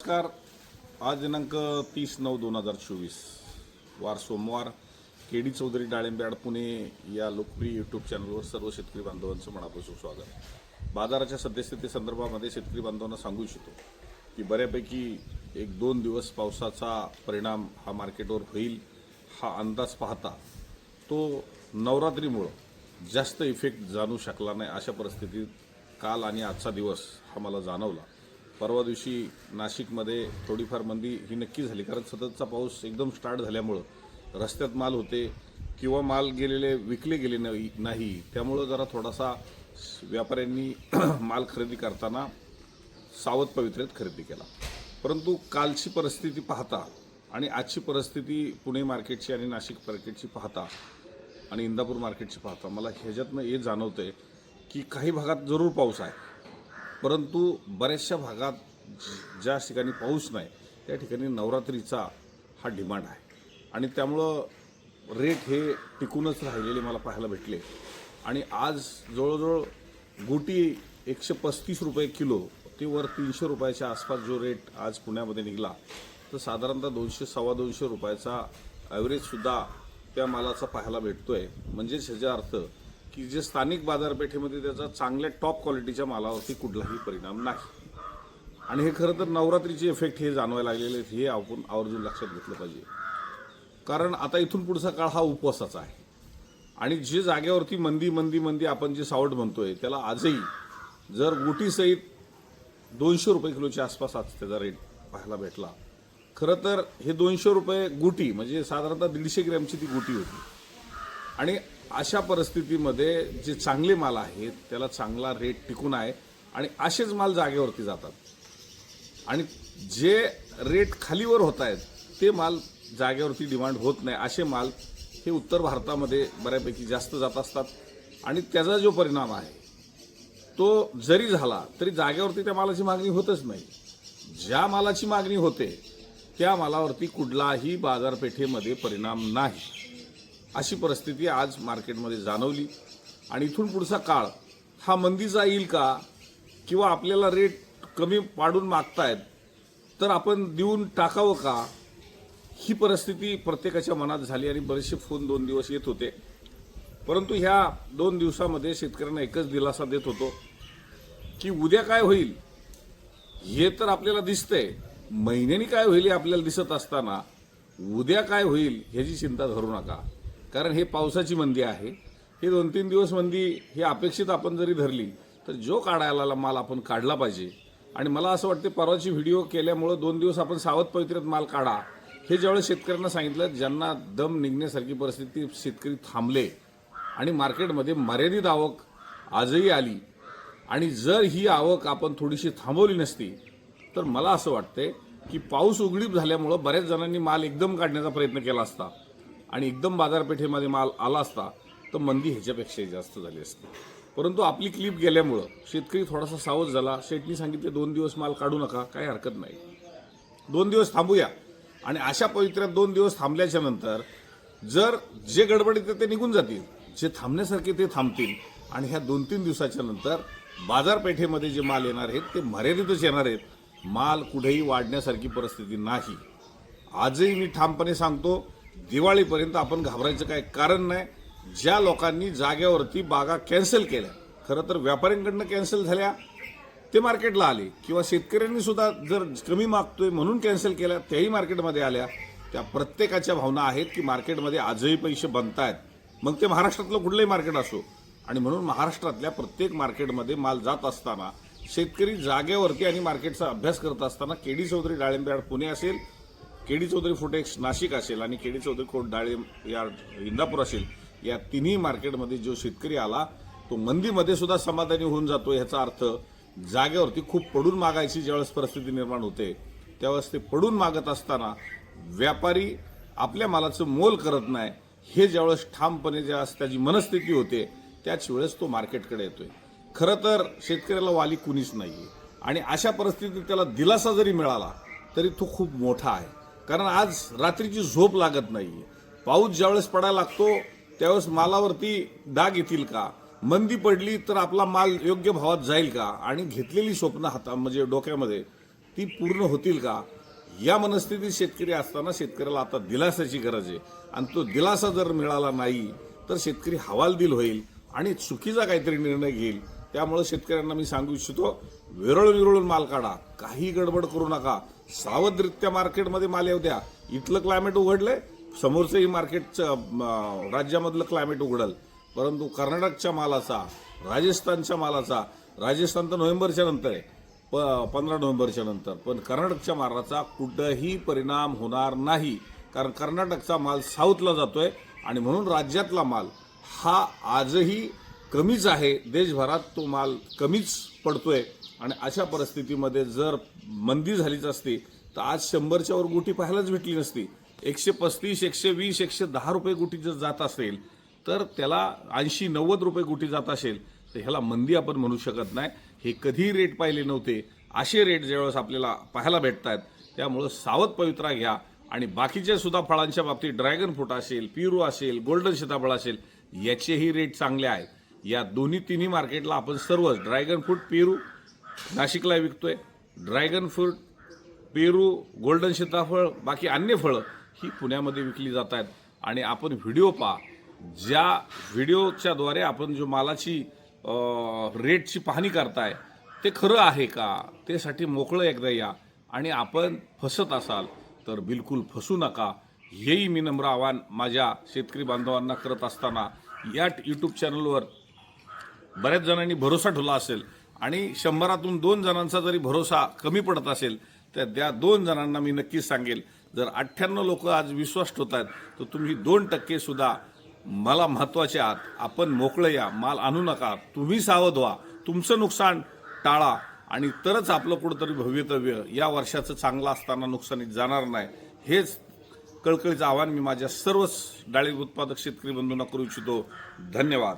नमस्कार. आज दिनांक तीस नऊ दोन हजार चोवीस. वार सोमवार. के डी चौधरी डाळिंबेड पुणे या लोकप्रिय यूट्यूब चॅनलवर सर्व शेतकरी बांधवांचं मनापासून स्वागत. बाजाराच्या सद्यस्थिती संदर्भामध्ये शेतकरी बांधवांना सांगू इच्छितो की बऱ्यापैकी एक दोन दिवस पावसाचा परिणाम हा मार्केटवर होईल हा अंदाज पाहता तो नवरात्रीमुळं जास्त इफेक्ट जाणू शकला नाही अशा परिस्थितीत काल आणि आजचा दिवस हा मला जाणवला. परवा दिवशी नाशिकमध्ये थोडीफार मंदी ही नक्की झाली. कारण सततचा पाऊस एकदम स्टार्ट झाल्यामुळं रस्त्यात माल होते किंवा माल गेलेले विकले गेले नाही नाही. त्यामुळं जरा थोडासा व्यापाऱ्यांनी माल खरेदी करताना सावध पवित्रेत खरेदी केला. परंतु कालची परिस्थिती पाहता आणि आजची परिस्थिती पुणे मार्केटची आणि नाशिक मार्केटची पाहता आणि इंदापूर मार्केटची पाहता मला ह्याच्यातनं हे जाणवतं आहे की काही भागात जरूर पाऊस आहे. परंतु बऱ्याचशा भागात ज्या ठिकाणी पाऊस नाही त्या ठिकाणी नवरात्रीचा हा डिमांड आहे. आणि त्यामुळं रेट हे टिकूनच राहिलेले मला पाहायला भेटले. आणि आज जवळजवळ गोटी एकशे पस्तीस रुपये किलो ते वर तीनशे रुपयाच्या आसपास जो रेट आज पुण्यामध्ये निघाला तर साधारणतः दोनशे सव्वा दोनशे रुपयाचा ॲव्हरेजसुद्धा त्या मालाचा पाहायला भेटतो आहे म्हणजेच ह्याचा अर्थ की जे स्थानिक बाजारपेठेमध्ये त्याचा चांगल्या टॉप क्वालिटीच्या मालावरती कुठलाही परिणाम नाही. आणि हे खरं तर नवरात्रीचे इफेक्ट हे जाणवायला लागलेले आहेत हे आपण आवर्जून लक्षात घेतलं पाहिजे. कारण आता इथून पुढचा काळ हा उपवासाचा आहे. आणि जे जागेवरती मंदी मंदी मंदी आपण जे सावट म्हणतोय त्याला आजही जर गुटीसहित दोनशे रुपये किलोच्या आसपास आज त्याचा रेट पाहायला भेटला. खरं तर हे दोनशे रुपये गुटी म्हणजे साधारणतः दीडशे ग्रॅमची ती गुटी होती. आणि अशा परिस्थितीमध्ये जे चांगले माल आहेत त्याला चांगला रेट टिकून आहे आणि असेच माल जागेवरती जातात. आणि जे रेट खालीवर होत आहेत ते माल जागेवरती डिमांड होत नाही. असे माल हे उत्तर भारतामध्ये बऱ्यापैकी जास्त जात असतात आणि त्याचा जो परिणाम आहे तो जरी झाला तरी जागेवरती त्या मालाची मागणी होतच नाही. ज्या मालाची मागणी होते त्या मालावरती कुठलाही बाजारपेठेमध्ये परिणाम नाही. अशी परिस्थिती आज मार्केटमध्ये जाणवली. आणि इथून पुढचा काळ हा मंदीचा येईल का? किंवा आपल्याला रेट कमी पाडून मागतायत तर आपण देऊन टाकावं का? ही परिस्थिती प्रत्येकाच्या मनात झाली आणि बरेचसे फोन दोन दिवस येत होते. परंतु ह्या दोन दिवसामध्ये शेतकऱ्यांना एकच दिलासा देत होतो की उद्या काय होईल? हे तर आपल्याला दिसतंय. महिन्यानी काय होईल हे आपल्याला दिसत असताना उद्या काय होईल ह्याची चिंता धरू नका. कारण हे पावसाची मंदी आहे. हे दोन तीन दिवस मंदी ही अपेक्षित आपण जरी धरली तर जो काढायला माल आपण काढला पाहिजे. आणि मला असं वाटते परवाची व्हिडिओ केल्यामुळं दोन दिवस आपण सावध पवित्र्यात माल काढा. हे ज्यावेळेस शेतकऱ्यांना सांगितलं ज्यांना दम निघण्यासारखी परिस्थिती शेतकरी थांबले आणि मार्केटमध्ये मर्यादित आवक आजही आली आणि जर ही आवक आपण थोडीशी थांबवली नसती तर मला असं वाटतंय की पाऊस उघडीप झाल्यामुळं बऱ्याच जणांनी माल एकदम काढण्याचा प्रयत्न केला असता. आणि एकदम बाजारपेठेमध्ये माल आला असता तर मंदी ह्याच्यापेक्षाही जास्त झाली असती. परंतु आपली क्लिप गेल्यामुळं शेतकरी थोडासा सावध झाला. शेटनी सांगितले दोन दिवस माल काढू नका काही हरकत नाही. दोन दिवस थांबूया. आणि अशा पवित्र्यात दोन दिवस थांबल्याच्या नंतर जर जे गडबडीत ते निघून जातील जे थांबण्यासारखे ते थांबतील. आणि ह्या दोन तीन दिवसाच्या नंतर बाजारपेठेमध्ये जे माल येणार आहेत ते मर्यादितच येणार आहेत. माल कुठेही वाढण्यासारखी परिस्थिती नाही. आजही मी ठामपणे सांगतो दिवाळीपर्यंत आपण घाबरायचं काय कारण नाही. ज्या लोकांनी जागेवरती बागा कॅन्सल केल्या खरं तर व्यापाऱ्यांकडनं कॅन्सल झाल्या ते मार्केटला आले. किंवा शेतकऱ्यांनी सुद्धा जर कमी मागतोय म्हणून कॅन्सल केल्या त्याही मार्केटमध्ये आल्या. त्या प्रत्येकाच्या भावना आहेत की मार्केटमध्ये आजही पैसे बनतायत. मग ते महाराष्ट्रातलं कुठलंही मार्केट असो. आणि म्हणून महाराष्ट्रातल्या प्रत्येक मार्केटमध्ये माल जात असताना शेतकरी जागेवरती आणि मार्केटचा अभ्यास करत असताना केडी चौधरी डाळिंबयार्ड पुणे असेल केडी चौधरी फुटेक्स नाशिक असेल आणि केडी चौधरी खोट डाळे या इंदापूर असेल या तिन्ही मार्केटमध्ये जो शेतकरी आला तो मंदीमध्ये सुद्धा समाधानी होऊन जातो ह्याचा अर्थ जागेवरती खूप पडून मागायची ज्यावेळेस परिस्थिती निर्माण होते त्यावेळेस ते पडून मागत असताना व्यापारी आपल्या मालाचं मोल करत नाही हे ज्यावेळेस ठामपणे ज्या त्याची मनस्थिती होते त्याच वेळेस तो मार्केटकडे येतोय. खरं तर शेतकऱ्याला वाली कुणीच नाही आणि अशा परिस्थितीत त्याला दिलासा जरी मिळाला तरी तो खूप मोठा आहे. कारण आज रात्रीची झोप लागत नाहीये. पाऊस ज्यावेळेस पडायला लागतो त्यावेळेस मालावरती डाग येतील का? मंदी पडली तर आपला माल योग्य भावात जाईल का? आणि घेतलेली स्वप्न हाता म्हणजे डोक्यामध्ये ती पूर्ण होतील का? या मनस्थितीत शेतकरी असताना शेतकऱ्याला आता दिलासाची गरज आहे. आणि तो दिलासा जर मिळाला नाही तर शेतकरी हवालदिल होईल आणि चुकीचा काहीतरी निर्णय घेईल. त्यामुळे शेतकऱ्यांना मी सांगू इच्छितो विरळ विरळून माल काढा. काही गडबड करू नका. सावधरित्या मार्केटमध्ये माल येऊ द्या. इथलं क्लायमेट उघडलंय समोरचंही मार्केटचं राज्यामधलं क्लायमेट उघडल. परंतु कर्नाटकच्या मालाचा राजस्थानच्या मालाचा राजस्थान तर नोव्हेंबरच्या नंतर आहे प पंधरा नोव्हेंबरच्या नंतर. पण कर्नाटकच्या मालाचा कुठंही परिणाम होणार नाही. कारण कर्नाटकचा माल साऊथला जातोय आणि म्हणून राज्यातला माल हा आजही कमीच आहे देशभरात तो माल कमीच पडतोय. आणि अशा परिस्थितीमध्ये जर मंदी झालीच असती तर आज शंभरच्या वर गुटी पाहायलाच भेटली नसती. एकशे पस्तीस एकशे वीस एकशे दहा रुपये गुटी जर जात असेल तर त्याला ऐंशी नव्वद रुपये गुटी जात असेल तर ह्याला मंदी आपण म्हणू शकत नाही. हे कधीही रेट पाहिले नव्हते. असे रेट ज्यावेळेस आपल्याला पाहायला भेटत आहेत त्यामुळं सावध पवित्रा घ्या. आणि बाकीचे सुद्धा फळांच्या बाबतीत ड्रॅगन फ्रूट असेल पिरू असेल गोल्डन सीताफळ असेल याचेही रेट चांगले आहेत. या दोन्ही तिन्ही मार्केटला आपण सर्वच ड्रॅगन फ्रूट पेरू नाशिकला विकतोय. ड्रॅगन फ्रूट पेरू गोल्डन सीताफळ बाकी अन्य फळं ही पुण्यामध्ये विकली जात आहेत आणि आपण व्हिडिओ पहा. ज्या व्हिडिओच्याद्वारे आपण जो मालाची रेटची पाहणी करताय ते खरं आहे का? त्यासाठी मोकळं एकदा या. आणि आपण फसत असाल तर बिलकुल फसू नका. हेही मी नम्र आवाहन माझ्या शेतकरी बांधवांना करत असताना या यूट्यूब चॅनलवर बऱ्याच जणांनी भरोसा ठेवला असेल आणि शंभरातून दोन जणांचा जरी भरोसा कमी पडत असेल तर त्या दोन जणांना मी नक्कीच सांगेल जर अठ्ठ्याण्णव लोक आज विश्वास ठेवत आहेत तर तुम्ही दोन टक्के सुद्धा मला महत्त्वाचे आहात. आपण मोकळं या माल आणू नका तुम्ही सावध व्हा तुमचं नुकसान टाळा आणि तरच आपलं कुठंतरी भवितव्य या वर्षाचं चांगलं असताना नुकसानीत जाणार नाही. हेच कळकळीचं आव्हान मी माझ्या सर्वच डाळी उत्पादक शेतकरी बंधूंना करू इच्छितो. धन्यवाद.